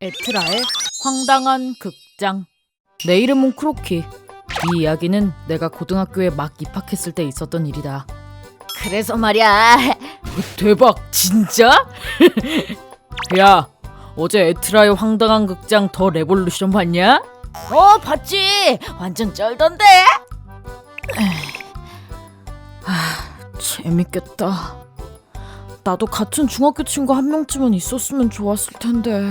에트라의 황당한 극장. 내 이름은 크로키. 이 이야기는 내가 고등학교에 막 입학했을 때 있었던 일이다. 그래서 말이야. 대박, 진짜? 야, 어제 에트라의 황당한 극장 더 레볼루션 봤냐? 어, 봤지? 완전 쩔던데? 재밌겠다. 나도 같은 중학교 친구 한 명쯤은 있었으면 좋았을 텐데.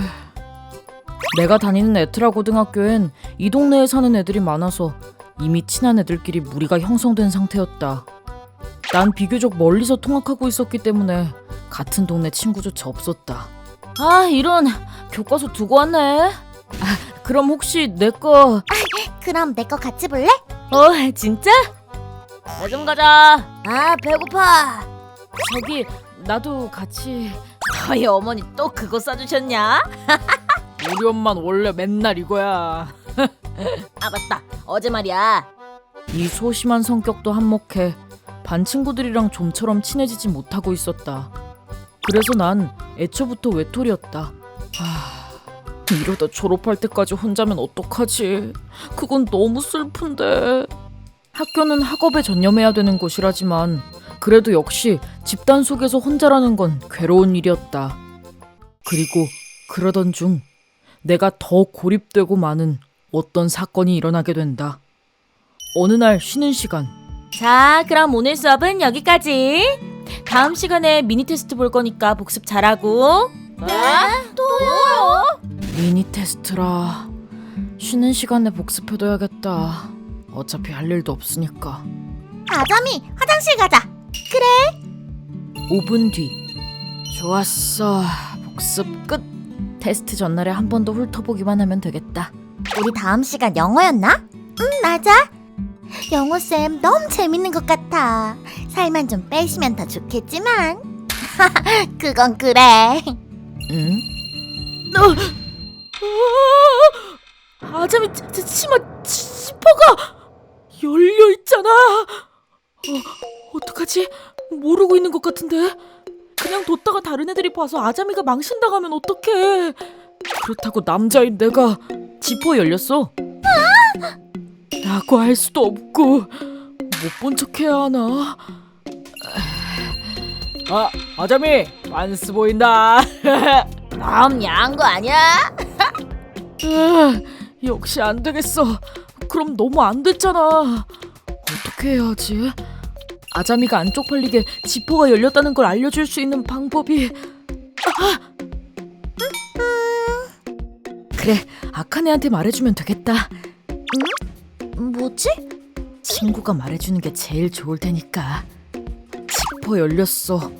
내가 다니는 에트라 고등학교엔 이 동네에 사는 애들이 많아서 이미 친한 애들끼리 무리가 형성된 상태였다. 난 비교적 멀리서 통학하고 있었기 때문에 같은 동네 친구조차 없었다. 아, 이런 교과서 두고 왔네. 아, 그럼 혹시 내 거... 그럼 내 거 같이 볼래? 어, 진짜? 나 좀 가자. 아, 배고파. 저기 나도 같이 너희 어머니 또 그거 싸주셨냐? 우리 엄마는 원래 맨날 이거야. 아, 맞다. 어제 말이야. 이 소심한 성격도 한몫해 반 친구들이랑 좀처럼 친해지지 못하고 있었다. 그래서 난 애초부터 외톨이였다. 하, 이러다 졸업할 때까지 혼자면 어떡하지? 그건 너무 슬픈데. 학교는 학업에 전념해야 되는 곳이라지만 그래도 역시 집단 속에서 혼자라는 건 괴로운 일이었다. 그리고 그러던 중 내가 더 고립되고 많은 어떤 사건이 일어나게 된다. 어느 날 쉬는 시간 자, 그럼 오늘 수업은 여기까지. 다음 시간에 미니 테스트 볼 거니까 복습 잘하고. 네? 또요? 미니 테스트라 쉬는 시간에 복습해둬야겠다. 어차피 할 일도 없으니까. 아담이 화장실 가자. 5분 뒤. 좋았어. 복습 끝. 테스트 전날에 한 번 더 훑어보기만 하면 되겠다. 우리 다음 시간 영어였나? 응, 맞아. 영어 쌤 너무 재밌는 것 같아. 살만 좀 빼시면 더 좋겠지만. 그건 그래. 응? 어, 아자미 치- 치- 치마 치- 지퍼가 열려 있잖아. 어, 어떡하지? 모르고 있는 것 같은데. 그냥 뒀다가 다른 애들이 봐서 아자미가 망신당하면 어떡해? 그렇다고 남자인 내가 지퍼 열렸어. 라고 할 수도 없고 못 본 척해야 하나? 아, 아자미 만스 보인다. 너무 야한 거 아니야? 으, 역시 안 되겠어. 그럼 너무 안 됐잖아. 어떻게 해야 하지? 아자미가 안 쪽팔리게 지퍼가 열렸다는 걸 알려줄 수 있는 방법이. 아! 그래, 아카네한테 말해주면 되겠다. 뭐지? 친구가 말해주는 게 제일 좋을 테니까. 지퍼 열렸어.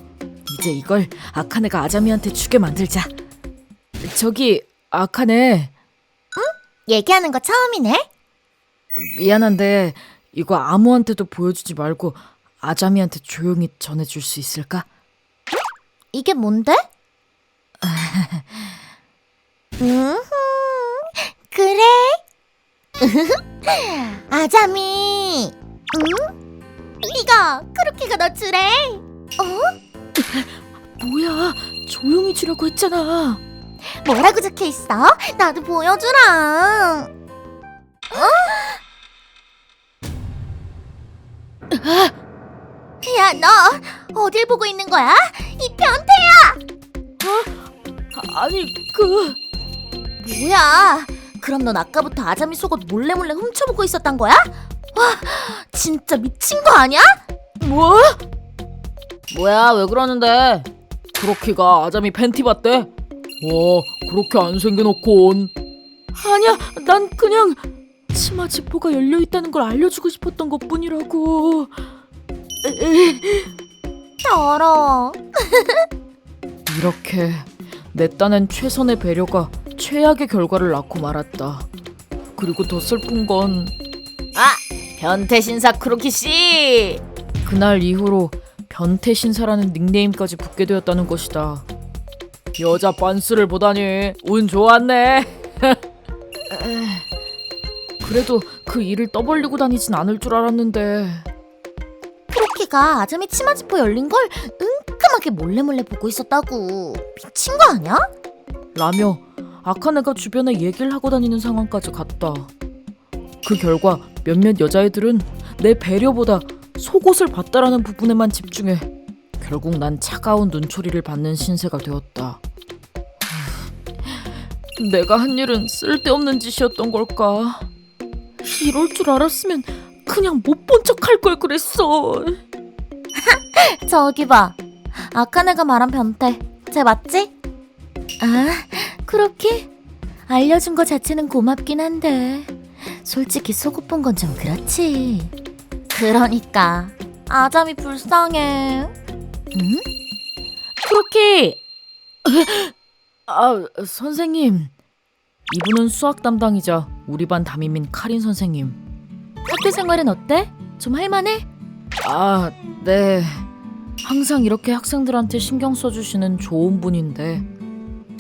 이제 이걸 아카네가 아자미한테 주게 만들자. 저기 아카네. 얘기하는 거 처음이네. 미안한데 이거 아무한테도 보여주지 말고 아자미한테 조용히 전해줄 수 있을까? 이게 뭔데? 음, 그래. 아자미. 응? 이거 크루키가 너 주래. 어? 뭐야 조용히 주라고 했잖아 뭐라고 적혀 있어? 나도 보여주라. 어? 야, 너 어딜 보고 있는 거야? 이 변태야! 아, 아니 그 뭐야? 그럼 넌 아까부터 아자미 속옷 몰래 몰래 훔쳐보고 있었단 거야? 와, 진짜 미친 거 아니야? 뭐? 뭐야 왜 그러는데 크로키가 아자미 팬티 봤대? 와 그렇게 안 생겨놓곤 아니야 난 그냥 치마 지퍼가 열려있다는 걸 알려주고 싶었던 것 뿐이라고 더러워. 이렇게 내 딴엔 최선의 배려가 최악의 결과를 낳고 말았다. 그리고 더 슬픈 건 아, 변태 신사 크로키 씨. 그날 이후로 변태 신사라는 닉네임까지 붙게 되었다는 것이다. 여자 빤스를 보다니 운 좋았네. 그래도 그 일을 떠벌리고 다니진 않을 줄 알았는데 크로키가 아자미 치마 지퍼 열린 걸 은큼하게 몰래 몰래 보고 있었다고. 미친 거 아니야? 라며 아카네가 주변에 얘기를 하고 다니는 상황까지 갔다. 그 결과 몇몇 여자애들은 내 배려보다 속옷을 봤다라는 부분에만 집중해 결국 난 차가운 눈초리를 받는 신세가 되었다. 내가 한 일은 쓸데없는 짓이었던 걸까? 이럴 줄 알았으면 그냥 못 본 척 할 걸 그랬어. 저기 봐. 아카네가 말한 변태. 쟤 맞지? 아, 그렇게? 알려준 거 자체는 고맙긴 한데. 솔직히 속옷 본 건 좀 그렇지. 그러니까. 아잠이 불쌍해. 응? 그렇게 아 선생님 이분은 수학 담당이자 우리 반 담임인 카린 선생님 학교 생활은 어때? 좀 할만해? 아 네 항상 이렇게 학생들한테 신경 써주시는 좋은 분인데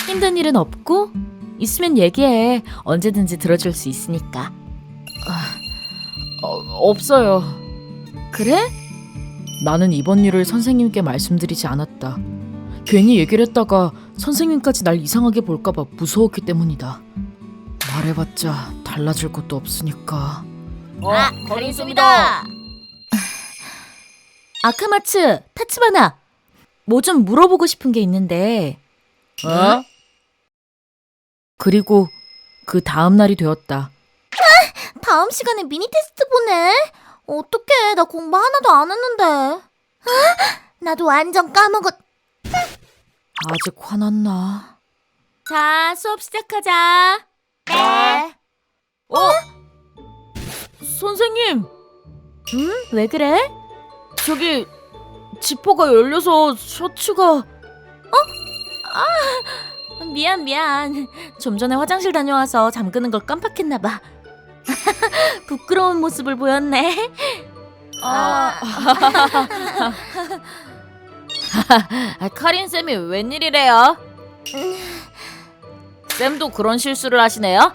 힘든 일은 없고? 있으면 얘기해. 언제든지 들어줄 수 있으니까. 어, 없어요 그래? 나는 이번 일을 선생님께 말씀드리지 않았다 괜히 얘기를 했다가 선생님까지 날 이상하게 볼까봐 무서웠기 때문이다 말해봤자 달라질 것도 없으니까 어, 가리습니다. 아카마츠, 타츠바나. 뭐 좀 물어보고 싶은 게 있는데. 어? 그리고 그 다음 날이 되었다. 다음 시간에 미니 테스트 보내. 어떡해, 나 공부 하나도 안 했는데. 아, 나도 완전 까먹었. 아직 화났나? 자, 수업 시작하자. 네. 어? 선생님, 응? 왜 그래? 저기 지퍼가 열려서 셔츠가 미안, 미안. 좀 전에 화장실 다녀와서 잠그는 걸 깜빡했나 봐. 부끄러운 모습을 보였네. 아, 아, 카린 쌤이 웬일이래요? 쌤도 그런 실수를 하시네요?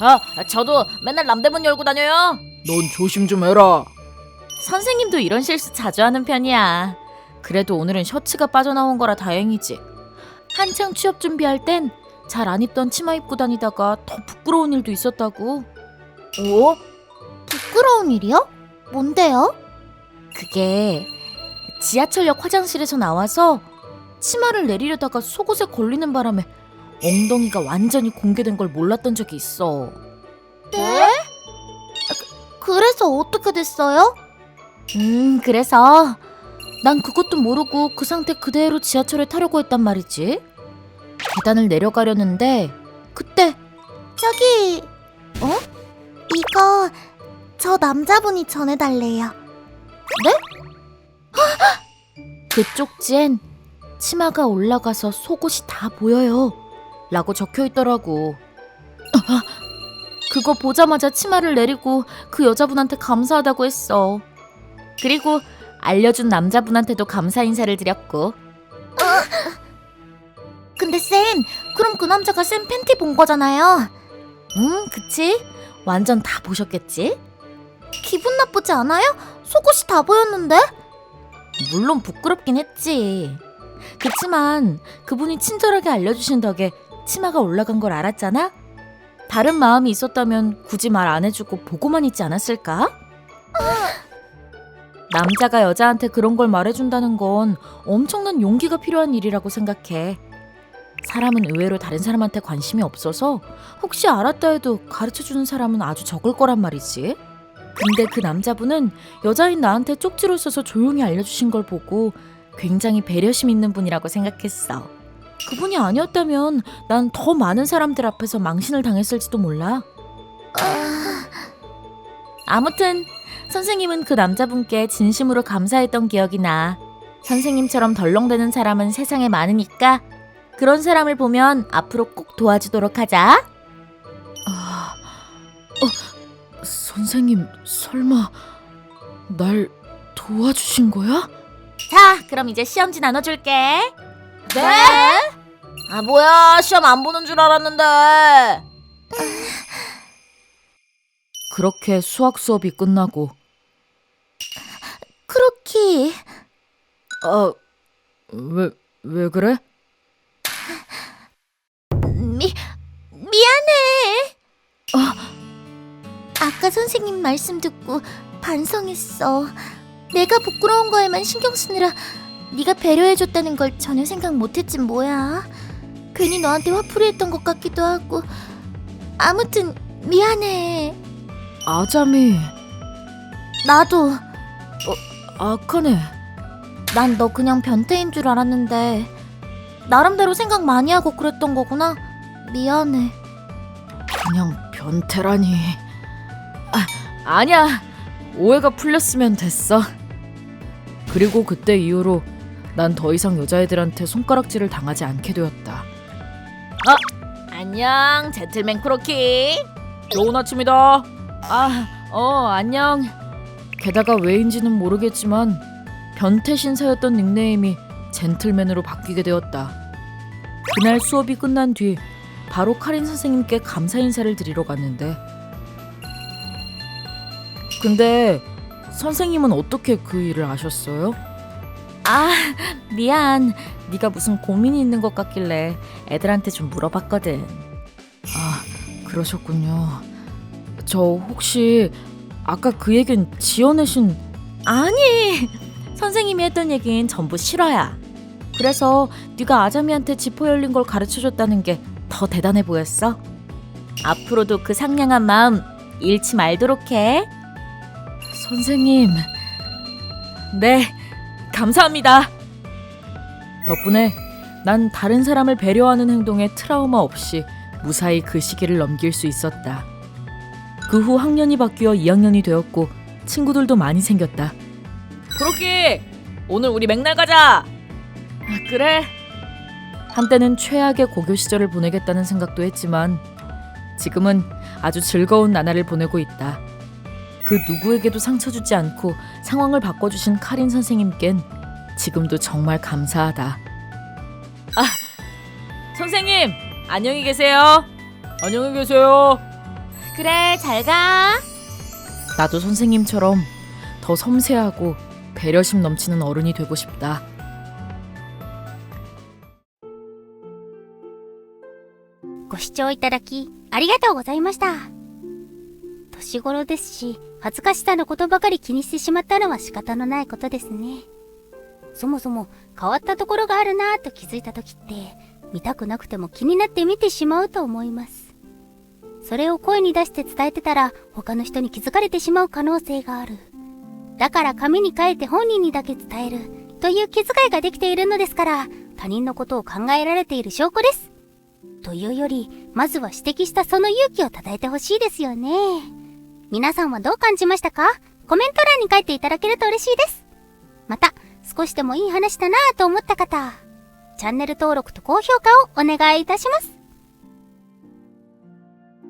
아, 저도 맨날 남대문 열고 다녀요. 넌 조심 좀 해라. 선생님도 이런 실수 자주 하는 편이야. 그래도 오늘은 셔츠가 빠져나온 거라 다행이지. 한창 취업 준비할 땐 잘 안 입던 치마 입고 다니다가 더 부끄러운 일도 있었다고. 어? 부끄러운 일이요? 뭔데요? 그게 지하철역 화장실에서 나와서 치마를 내리려다가 속옷에 걸리는 바람에 엉덩이가 완전히 공개된 걸 몰랐던 적이 있어. 네? 그래서 어떻게 됐어요? 음, 그래서 난 그것도 모르고 그 상태 그대로 지하철에 타려고 했단 말이지. 계단을 내려가려는데 그때 저기 어? 이거 저 남자분이 전해달래요. 네? 그 쪽지엔 치마가 올라가서 속옷이 다 보여요. 라고 적혀 있더라고. 그거 보자마자 치마를 내리고 그 여자분한테 감사하다고 했어. 그리고 알려준 남자분한테도 감사 인사를 드렸고. 근데 쌤, 그럼 그 남자가 쌤 팬티 본 거잖아요. 응, 그치? 완전 다 보셨겠지? 기분 나쁘지 않아요? 속옷이 다 보였는데? 물론 부끄럽긴 했지. 그치만 그분이 친절하게 알려주신 덕에 치마가 올라간 걸 알았잖아? 다른 마음이 있었다면 굳이 말 안 해주고 보고만 있지 않았을까? 남자가 여자한테 그런 걸 말해준다는 건 엄청난 용기가 필요한 일이라고 생각해. 사람은 의외로 다른 사람한테 관심이 없어서 혹시 알았다 해도 가르쳐 주는 사람은 아주 적을 거란 말이지. 근데 그 남자분은 여자인 나한테 쪽지로 써서 조용히 알려주신 걸 보고 굉장히 배려심 있는 분이라고 생각했어. 그분이 아니었다면 난 더 많은 사람들 앞에서 망신을 당했을지도 몰라. 아무튼 선생님은 그 남자분께 진심으로 감사했던 기억이 나. 선생님처럼 덜렁대는 사람은 세상에 많으니까 그런 사람을 보면 앞으로 꼭 도와주도록 하자. 아, 어, 선생님 설마 날 도와주신 거야? 자, 그럼 이제 시험지 나눠줄게. 네? 아, 뭐야. 시험 안 보는 줄 알았는데. 그렇게 수학 수업이 끝나고 크로키. 아, 왜, 왜 그래? 미, 아까 선생님 말씀 듣고 반성했어. 내가 부끄러운 거에만 신경 쓰느라 네가 배려해줬다는 걸 전혀 생각 못했지 뭐야. 괜히 너한테 화풀이 했던 것 같기도 하고. 아무튼 미안해. 아자미 나도 아카네. 난 너 그냥 변태인 줄 알았는데 나름대로 생각 많이 하고 그랬던 거구나. 미안해. 그냥 변태라니. 아, 아니야. 오해가 풀렸으면 됐어. 그리고 그때 이후로 난 더 이상 여자애들한테 손가락질을 당하지 않게 되었다. 아 안녕 젠틀맨 크로키. 좋은 아침이다. 아 어 안녕 게다가 왜인지는 모르겠지만 변태 신사였던 닉네임이 젠틀맨으로 바뀌게 되었다 그날 수업이 끝난 뒤 바로 카린 선생님께 감사 인사를 드리러 갔는데 근데 선생님은 어떻게 그 일을 아셨어요? 아, 미안. 네가 무슨 고민이 있는 것 같길래 애들한테 좀 물어봤거든. 아 그러셨군요 저 혹시 아까 그 얘긴 지어내신 아니, 선생님이 했던 얘긴 전부 실화야. 그래서 네가 아자미한테 지퍼 열린 걸 가르쳐줬다는 게 더 대단해 보였어. 앞으로도 그 상냥한 마음 잃지 말도록 해. 선생님 네 감사합니다 덕분에 난 다른 사람을 배려하는 행동에 트라우마 없이 무사히 그 시기를 넘길 수 있었다 그 후 학년이 바뀌어 2학년이 되었고 친구들도 많이 생겼다 그렇게 오늘 우리 맥날 가자 아, 그래 한때는 최악의 고교 시절을 보내겠다는 생각도 했지만 지금은 아주 즐거운 나날을 보내고 있다 그 누구에게도 상처 주지 않고 상황을 바꿔주신 카린 선생님껜 지금도 정말 감사하다. 아, 선생님 안녕히 계세요. 안녕히 계세요. 그래, 잘 가. 나도 선생님처럼 더 섬세하고 배려심 넘치는 어른이 되고 싶다. ご視聴いただきありがとうございました。年頃ですし、恥ずかしさのことばかり気にしてしまったのは仕方のないことですね。そもそも変わったところがあるなぁと気づいた時って、見たくなくても気になって見てしまうと思います。 それを声に出して伝えてたら、他の人に気づかれてしまう可能性がある。だから紙に書いて本人にだけ伝える、という気遣いができているのですから、他人のことを考えられている証拠です。というより、まずは指摘したその勇気を称えてほしいですよね。皆さんはどう感じましたか？コメント欄に書いていただけると嬉しいです。また、少しでもいい話だなぁと思った方、チャンネル登録と高評価をお願いいたします。